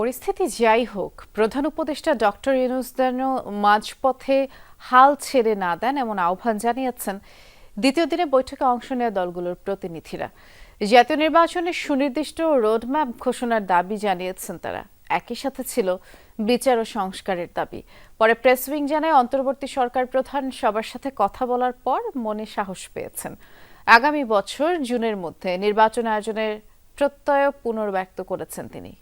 পরিস্থিতি যাই হোক, প্রধান উপদেষ্টা ডক্টর ইউনুস মাঝপথে হাল ছেড়ে না দেন এমন আহ্বান জানিয়েছেন দ্বিতীয় দিনে বৈঠকে অংশ নেওয়া দলগুলোর প্রতিনিধিরা। জাতীয় নির্বাচনের সুনির্দিষ্ট রোডম্যাপ ঘোষণার দাবি জানিয়েছেন তারা। একই সাথে ছিল বিচার ও সংস্কারের দাবি। পরে প্রেস উইং জানায়, অন্তর্বর্তী সরকার প্রধান সবার সাথে কথা বলার পর মনে সাহস পেয়েছেন। আগামী বছর জুনের মধ্যে নির্বাচন আয়োজনের প্রত্যয় পুনর্ব্যক্ত করেছেন তিনি।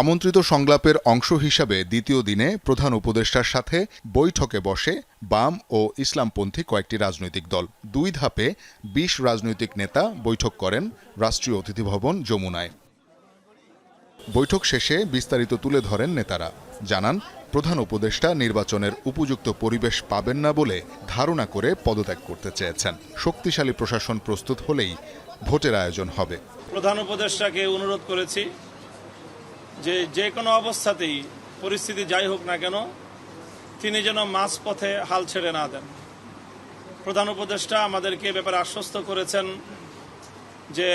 আমন্ত্রিত সংলাপের অংশ হিসাবে দ্বিতীয় দিনে প্রধান উপদেষ্টার সাথে বৈঠকে বসে বাম ও ইসলামপন্থী কয়েকটি রাজনৈতিক দল। দুই ধাপে বিশ রাজনৈতিক নেতা বৈঠক করেন রাষ্ট্রীয় অতিথি ভবন যমুনায়। বৈঠক শেষে বিস্তারিত তুলে ধরেন নেতারা। জানান, প্রধান উপদেষ্টা নির্বাচনের উপযুক্ত পরিবেশ পাবেন না বলে ধারণা করে পদত্যাগ করতে চেয়েছেন। শক্তিশালী প্রশাসন প্রস্তুত হলেই ভোটের আয়োজন হবে। প্রধান উপদেষ্টাকে অনুরোধ করেছি যে যে কোনো অবস্থাতেই পরিস্থিতি যাই হোক না কেন, তিনি যেন মাঝপথে হাল ছেড়ে না দেন। প্রধান উপদেষ্টা আমাদেরকে ব্যাপারে আশ্বস্ত করেছেন যে,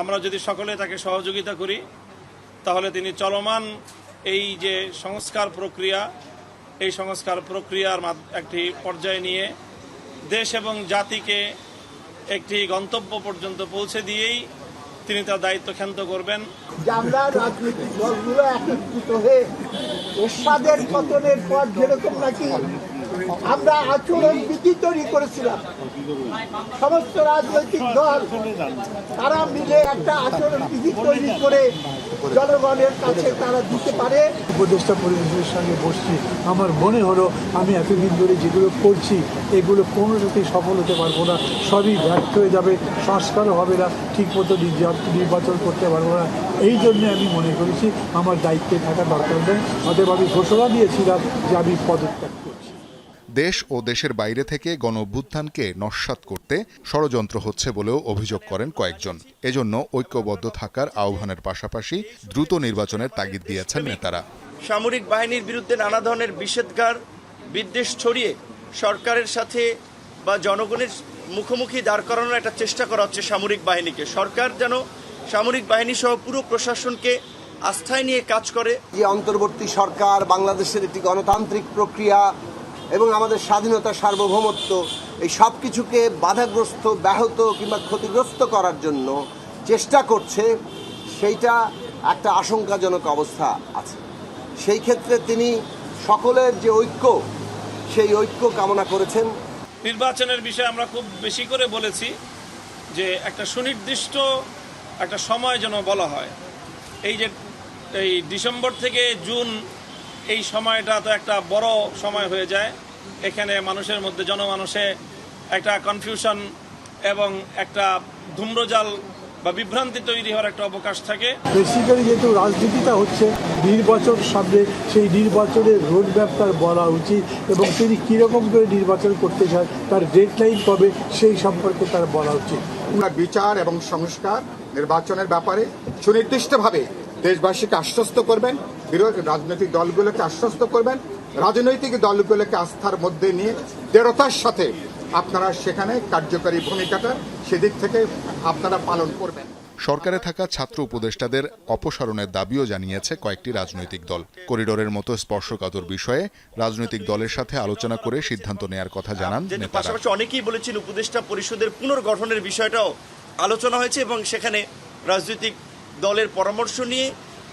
আমরা যদি সকলে তাকে সহযোগিতা করি, তাহলে তিনি চলমান এই যে সংস্কার প্রক্রিয়া, এই সংস্কার প্রক্রিয়ার একটি পর্যায়ে নিয়ে দেশ এবং জাতিকে একটি গন্তব্য পর্যন্ত পৌঁছে দিয়েই তিনি তার দায়িত্ব ক্ষান্ত করবেন। আমরা রাজনৈতিক দলগুলো একত্রিত হয়ে এরশাদের পতনের পর যেরকম নাকি আমরা আচরণ বিধি তৈরি করেছিলাম। সমস্ত রাজনৈতিক দল, তারা মিলে একটা আচরণ বিধি তৈরি করে জনগণের কাছে তারা দিতে পারে। উপদেষ্টা পরিবেশের সঙ্গে বসছি। আমার মনে হলো, আমি এতদিন ধরে যেগুলো করছি, এগুলো কোনো কোনোটাতেই সফল হতে পারব না। সবই ব্যর্থ হয়ে যাবে, সংস্কারও হবে না, ঠিকমতো নির্যা- নির্বাচন করতে পারব না। এই জন্য আমি মনে করেছি, আমার দায়িত্বে থাকা দরকার নেই। অতএব আমি ঘোষণা দিয়েছিলাম যে আমি পদত্যাগ দেশ ও দেশের বাইরে থেকে গণ অভ্যুত্থানকে নস্যাৎ করতে ষড়যন্ত্র হচ্ছে বলেও অভিযোগ করেন কয়েকজন। এজন্য ঐক্যবদ্ধ থাকার আহ্বানের পাশাপাশি দ্রুত নির্বাচনের তাগিদ দিয়েছেন নেতারা। সামরিক বাহিনীর বিরুদ্ধে নানা ধরনের বিষেধগার বিদ্বেষ ছড়িয়ে সরকারের সাথে বা জনগণের মুখোমুখি দাঁড় করানোর একটা চেষ্টা করা হচ্ছে সামরিক বাহিনীকে। সরকার যেন সামরিক বাহিনী সহ পুরো প্রশাসনকে আস্থায় নিয়ে কাজ করে। যে অন্তর্বর্তী সরকার বাংলাদেশের একটি গণতান্ত্রিক প্রক্রিয়া এবং আমাদের স্বাধীনতা, সার্বভৌমত্ব, এই সব কিছুকে বাধাগ্রস্ত, ব্যাহত কিংবা ক্ষতিগ্রস্ত করার জন্য চেষ্টা করছে, সেইটা একটা আশঙ্কাজনক অবস্থা আছে। সেই ক্ষেত্রে তিনি সকলের যে ঐক্য, সেই ঐক্য কামনা করেছেন। নির্বাচনের বিষয়ে আমরা খুব বেশি করে বলেছি যে একটা সুনির্দিষ্ট একটা সময় যেন বলা হয়। এই যে, এই ডিসেম্বর থেকে জুন এই সময়টা তো একটা বড় সময় হয়ে যায়। এখানে মানুষের মধ্যে জনমানসে একটা কনফিউশন এবং একটা ধূম্রজাল বা বিভ্রান্তি তৈরি হওয়ার একটা অবকাশ থাকে। বেসিক্যালি যেহেতু রাজনীতিটা হচ্ছে নির্বাচন সামনে সেই নির্বাচনের রোডম্যাপ তার বলা উচিত এবং তিনি কীরকম করে নির্বাচন করতে চান তার ডেডলাইন কবে সেই সম্পর্কে তার বলা উচিত। আমরা বিচার এবং সংস্কার নির্বাচনের ব্যাপারে সুনির্দিষ্টভাবে দেশবাসীকে আশ্বস্ত করবেন। বিরোধী রাজনৈতিক দলগুলোকে আশ্বস্ত করবেন রাজনৈতিক দলগুলোকে আস্থার মধ্যে নিয়ে দৃঢ়তার সাথে আপনারা সেখানে কার্যকরী ভূমিকাটা সেদিক থেকে আপনারা পালন করবেন। সরকারে থাকা ছাত্র উপদেষ্টাদের অপসারণের দাবিও জানিয়েছে কয়েকটি রাজনৈতিক দল। করিডোরের মতো স্পর্শকাতর বিষয়ে রাজনৈতিক দলের সাথে আলোচনা করে সিদ্ধান্ত নেয়ার কথা জানান পাশাপাশি অনেকেই বলেছেন উপদেষ্টা পরিষদের পুনর্গঠনের বিষয়টাও আলোচনা হয়েছে এবং সেখানে রাজনৈতিক দলের পরামর্শ নিয়ে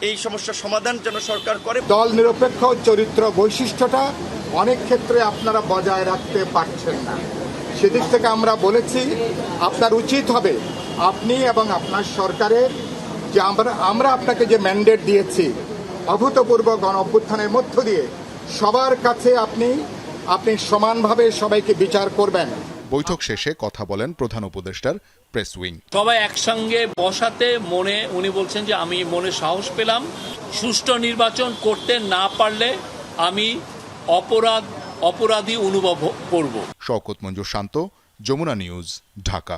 এই সমস্যার সমাধান যেন সরকার করে। দল নিরপেক্ষ চরিত্র বৈশিষ্ট্যটা অনেক ক্ষেত্রে আপনারা বজায় রাখতে পারছেন না। সেদিক থেকে আমরা বলেছি, আপনার উচিত হবে আপনি এবং আপনার সরকারের যে আমরা আমরা আপনাকে যে ম্যান্ডেট দিয়েছি, অভূতপূর্ব গণ অভ্যুত্থানের মধ্য দিয়ে সবার কাছে আপনি আপনি সমানভাবে সবাইকে বিচার করবেন। বৈঠক শেষে কথা বলেন প্রধান উপদেষ্টার প্রেস উইং। সবাই একসঙ্গে বসাতে মনে উনি বলছেন যে আমি মনে সাহস পেলাম। সুষ্ঠু নির্বাচন করতে না পারলে আমি অপরাধ অপরাধী অনুভব করব। শওকত মঞ্জুর শান্ত যমুনা নিউজ ঢাকা।